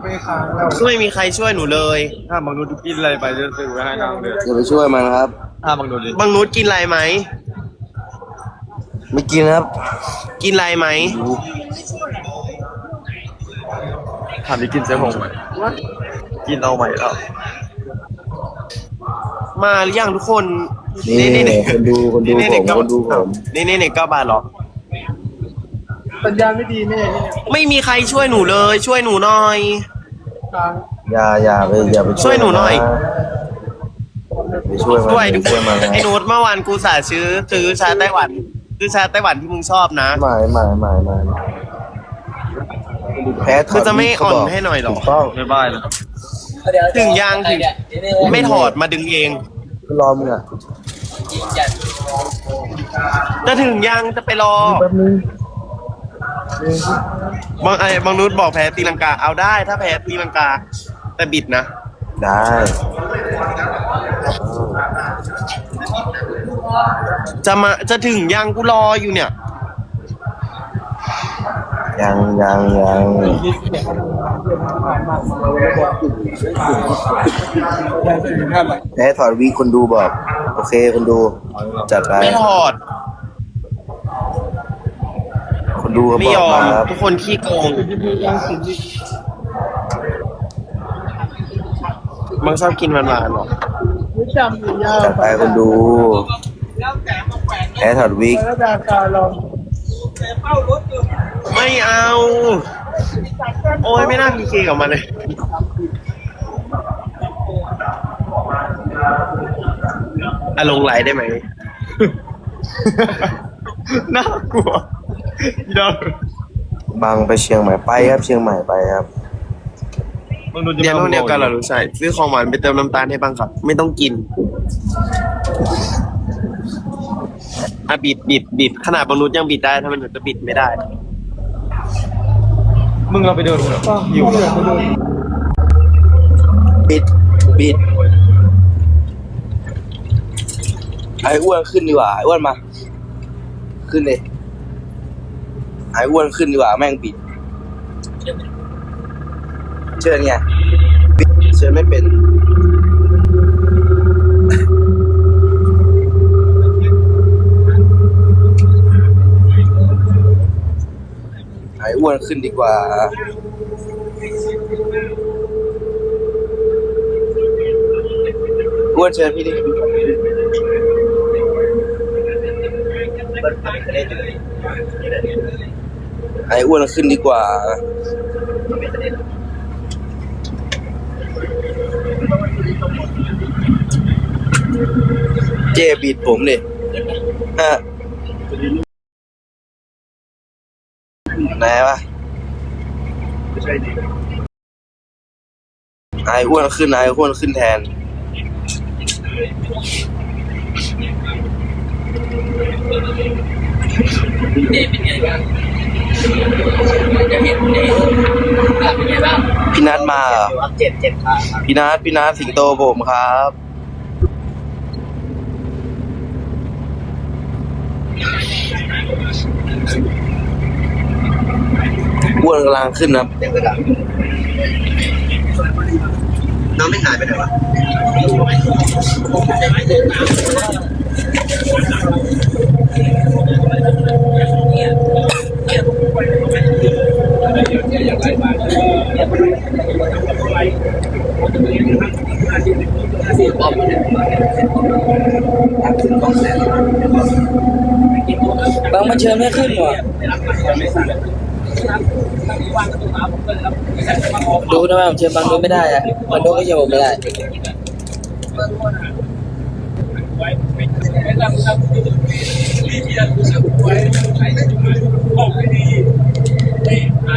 ไม่ค้างแล้วคือไม่มีใครช่วยหนูเลยถ้าบางนุษกินอะไรไปจะซื้อไว้ให้นางเลยอย่าไปช่วยมันครับ ถ้าบางนุษดิบางนุชกินอะไรไหม ไม่กินครับ กินอะไรไหมถามที่กินเสื้อผมไหมกินเอาใหม่แล้ว มาหรือยังทุกคนนี่คนดูคนดูนี่ผมเก้าคนดูผมนี่นี่นี่เก้าบาทเหรอ สัญญาณไม่ดีแน่เนี่ยไม่มีใครช่วยหนูเลย ช่วยหนูหน่อยค้างอย่าอย่าไปอย่าไปช่วยหนูหน่อย ไปช่วยมันด้วยทุกไปคช่วยนมันไอ้โน้ตเมื่อวานกูสาซื้อซื้อชาไต้หวันซื้อชาไต้หวันที่มึงชอบนะไม่ไม่ไม่ไม่แพ้ถคือจะไม่วิกเขาอ่อนบกให้หน่อยเหรอ ถูกต้องไม่บ้ายแล้วถึงยางถึง ไม่ถอดมาดึงเอง รอมึงอะจะถึงยังจะไปรอ แป๊บนึง บางไอ้บางนุชบอกแพ้ตีลังกา เอาได้ถ้าแพ้ตีลังกา แต่บิดนะ ได้ จะมาจะถึงยังกูรออยู่เนี่ย ยังยังยังแพ้ถอดวิกคนดูบอก โอเคคนดู จัดไป ไม่ถอด ดูเขาไม่บยอกอมมาครับทุกคนขี้โกงมึงชอบกินหวานๆเหรอไม่จำหรือยาวจัดไปคนดูแพ้ถอดวิกแล้วดาการลองไม่เอา โอ้ยไม่น่าพีเคกับมันเลย อะลงไหลได้ไหม น่ากลัว อีดอกบางไปเชียงใหม่ไปครับ เชียงใหม่ไปครับบางนุษเดี๋ยวเดียวกันเหรอรู้ใช่ซื้อของหวานไปเติมน้ำตาลให้บ้างครับ ไม่ต้องกินอะบิดบิดบิดขนาดบางนุษยังบิดได้ถ้ามันหนูจะบิดไม่ได้ มึงเราไปเดินเถอะก็หิวเหลือไปดูบิดบิดไอ้อ้วนขึ้นดีกว่าไอ้อ้วนมา ขึ้นเลย ไอ้อ้วนขึ้นดีกว่าแม่งบิด เชิญไงบิดเชิญไม่เป็นไอ้อ้วนขึ้นดีกว่าอ้วนเชิญพี่ดิไอ้อ้วนขึ้นดีกว่า เจบีดผมดิฮะไหนวะไอ้อ้วนขึ้นไอ้อ้วนขึ้นแทน เจเป็นไงบ้าง พี่นัทมาเหรอเจ็ดเจ็ดขาพี่นัทพี่นัทสิงโตผมครับอ้วนกำลังขึ้นครับน้องไม่หายไปไหนวะ บางมันเชิญไม่ขึ้นว่ะดูทำไมผมเชิญบางดูไม่ได้อะบางดูก็เชิญผมไม่ได้ไม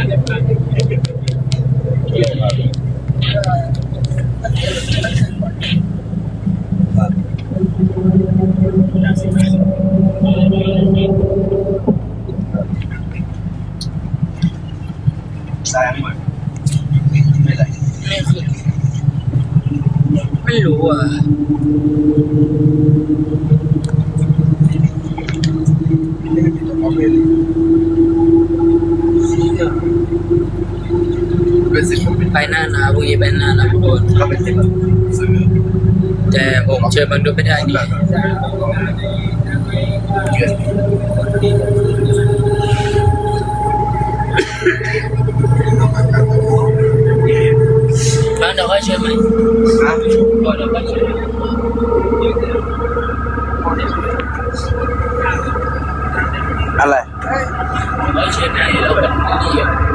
่รู้อะเป็น สิบผมเป็นไปหน้าหนาพรุ่งนี้ไปหน้าหนาทุกคนก็เป็นสิบซื้อแต่ผมเชิญบางดูไม่ได้นี่เยอะบางเดี๋ยวค่อยเชิญใหม่ฮะก่อนเดี๋ยวค่อยเชิญอะไรค่อยเชิญใหม่แล้วแบบนี้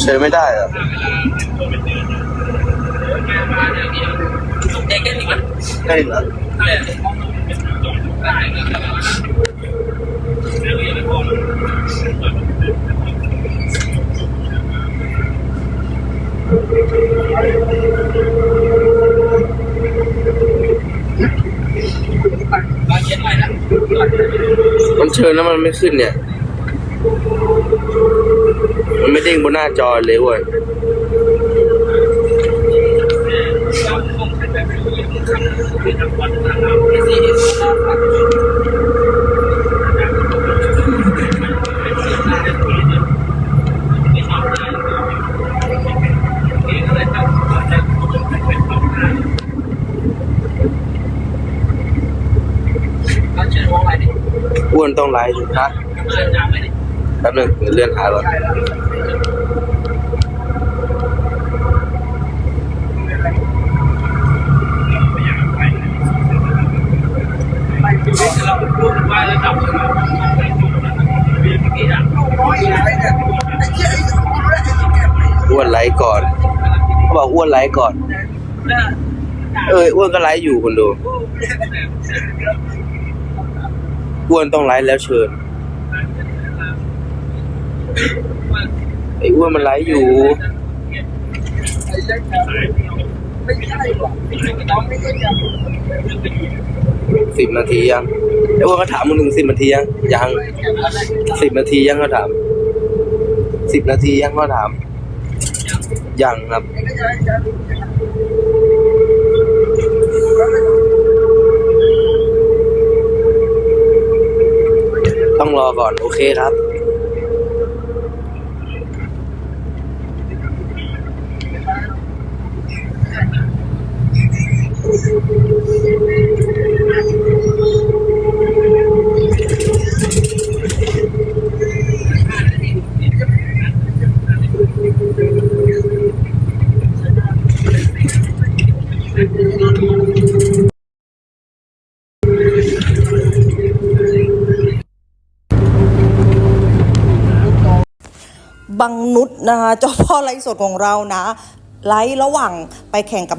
เชิญไม่ได้เหรอได้แค่นี้มั้ยไม่เหรอบางเชิญใหม่นะมันเชิญแล้วมันไม่ขึ้นเนี่ย มันไม่เด้งบนหน้าจอเลยเว้ยอ้วนต้องไลฟ์นะเชิญน้ำไหมดิแป๊บนึงเดี๋ยวเลื่อนหาเราพูดว่าระดับกี่อะ อ้วนไลฟ์ก่อนเขาบอกอ้วน ไลฟ์ก่อน เอออ้วนก็ไลฟ์อยู่คนดูอ้วนต้องไลฟ์แล้วเชิญไอ้อ้วนมันไลฟ์อยู่สิบนาทียังไอ้อ้วนก็ถามมึงหนึ่งสิบนาทียังยังสิบนาทียังก็ถามสิบนาทียังก็ถาม ยังครับ ต้องรอก่อน โอเคครับ บังนุษนะคะเจ้าพ่อไลฟ์สดของเรานะ ไลฟ์ระหว่างไปแข่งกับ